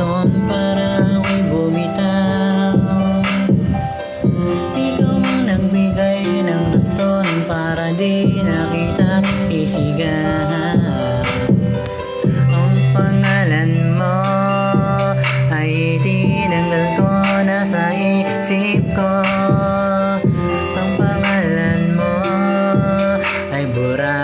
rason para ako'y bumitaw Ikaw ang nagbigay ng rason para di na kita isigaw Ang pangalan mo ay itinanggal ko na sa isip ko Ang pangalan mo ay burang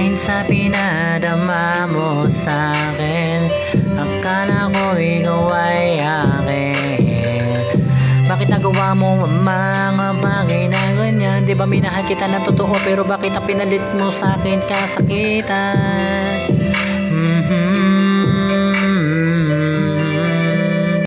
Dahil sa pinadama mo sa akin Akala ko ikaw ay akin Bakit nagawa mo mga bagay na ganyan Di ba minahal kita na totoo Pero bakit ang pinalit mo sa akin kasakitan